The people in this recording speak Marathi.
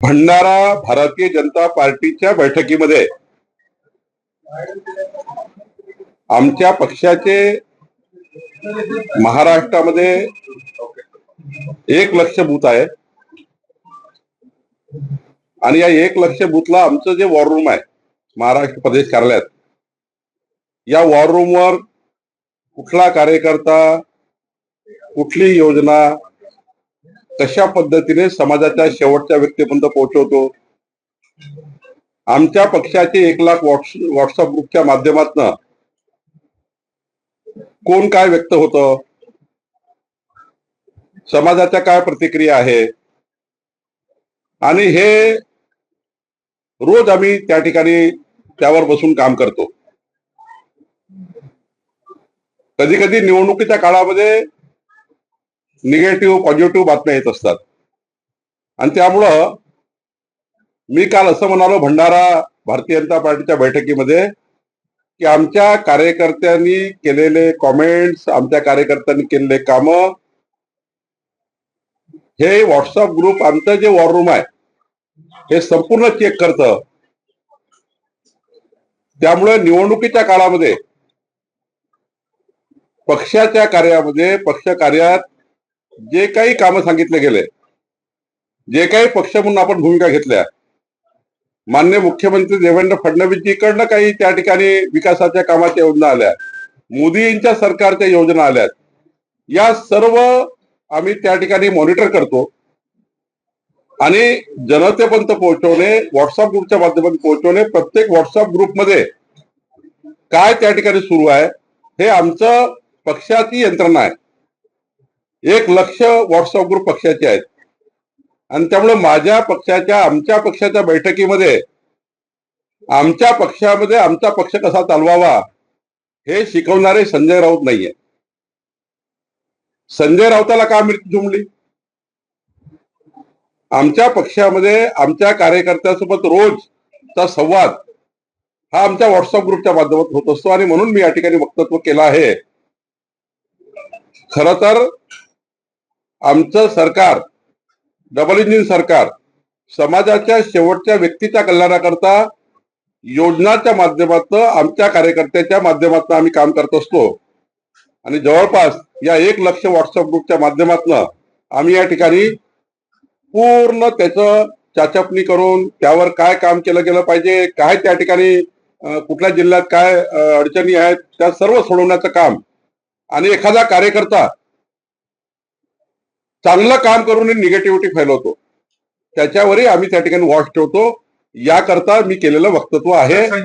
भंडारा भारतीय जनता पार्टीच्या बैठकीमध्ये आमच्या पक्षाचे महाराष्ट्रामध्ये एक लक्ष बूथ आहे. आणि या एक लक्ष बूथला आमचं जे वॉर रूम आहे महाराष्ट्र प्रदेश कार्यालयात या वॉर रूमवर कुठला कार्यकर्ता कुठली योजना कशा पद्धतीने समाजाच्या शेवटच्या व्यक्तीपर्यंत पोहोचवतो? आमच्या पक्षाचे एक लाख व्हॉट्स व्हॉट्सअप ग्रुपच्या माध्यमातन कोण काय व्यक्त होतं? समाजाच्या काय प्रतिक्रिया आहे? आणि हे रोज आम्ही त्या ठिकाणी त्यावर बसून काम करतो. कधी कधी निवडणुकीच्या काळामध्ये निगेटिव्ह पॉझिटिव्ह बातम्या येत असतात. आणि त्यामुळं मी काल असं म्हणालो भंडारा भारतीय जनता पार्टीच्या बैठकीमध्ये की आमच्या कार्यकर्त्यांनी केलेले कॉमेंट्स आमच्या कार्यकर्त्यांनी केलेले काम हे व्हॉट्सअप ग्रुप आमचं जे वॉर रूम आहे हे संपूर्ण चेक करतं. त्यामुळे निवडणुकीच्या काळामध्ये पक्षाच्या कार्यामध्ये पक्ष कार्यात जे काही कामं सांगितले गेले जे काही पक्ष म्हणून आपण भूमिका घेतल्या मान्य मुख्यमंत्री देवेंद्र फडणवीसजीकडनं काही त्या ठिकाणी विकासाच्या कामाच्या योजना आल्या मोदींच्या सरकारच्या योजना आल्यात या सर्व आम्ही त्या ठिकाणी मॉनिटर करतो. आणि जनतेपर्यंत पोहोचवणे व्हॉट्सअप ग्रुपच्या माध्यमातून पोहोचवणे प्रत्येक व्हॉट्सअप ग्रुपमध्ये काय त्या ठिकाणी सुरू आहे हे आमचं पक्षाची यंत्रणा आहे. एक लक्ष व्हॉट्सअप ग्रुप पक्षाचे आहेत. आणि त्यामुळे माझ्या पक्षाच्या आमच्या पक्षाच्या बैठकीमध्ये आमच्या पक्षामध्ये आमचा पक्ष कसा चालवावा हे शिकवणारे संजय राऊत नाहीये. संजय राऊताला का मिळती जुमली आमच्या पक्षामध्ये आमच्या कार्यकर्त्यासोबत रोजचा संवाद हा आमच्या व्हॉट्सअप ग्रुपच्या माध्यमात होत असतो आणि म्हणून मी या ठिकाणी वक्तव्य केलं आहे. खर तर आमचं सरकार डबल इंजिन सरकार समाजाच्या शेवटच्या व्यक्तीच्या कल्याणाकरता योजनाच्या माध्यमातून आमच्या कार्यकर्त्याच्या माध्यमातून आम्ही काम करत असतो. आणि जवळपास या एक लक्ष व्हॉट्सअप ग्रुपच्या माध्यमातून आम्ही या ठिकाणी पूर्ण त्याचं चाचपणी करून त्यावर काय काम केलं गेलं पाहिजे काय त्या ठिकाणी कुठल्या जिल्ह्यात काय अडचणी आहेत त्या सर्व सोडवण्याचं काम. आणि एखादा कार्यकर्ता चांगलं काम करून निगेटिव्हिटी फैलवतो. त्याच्यावरही आम्ही त्या ठिकाणी वॉच ठेवतो. याकरता मी केलेलं वक्तव्य आहे.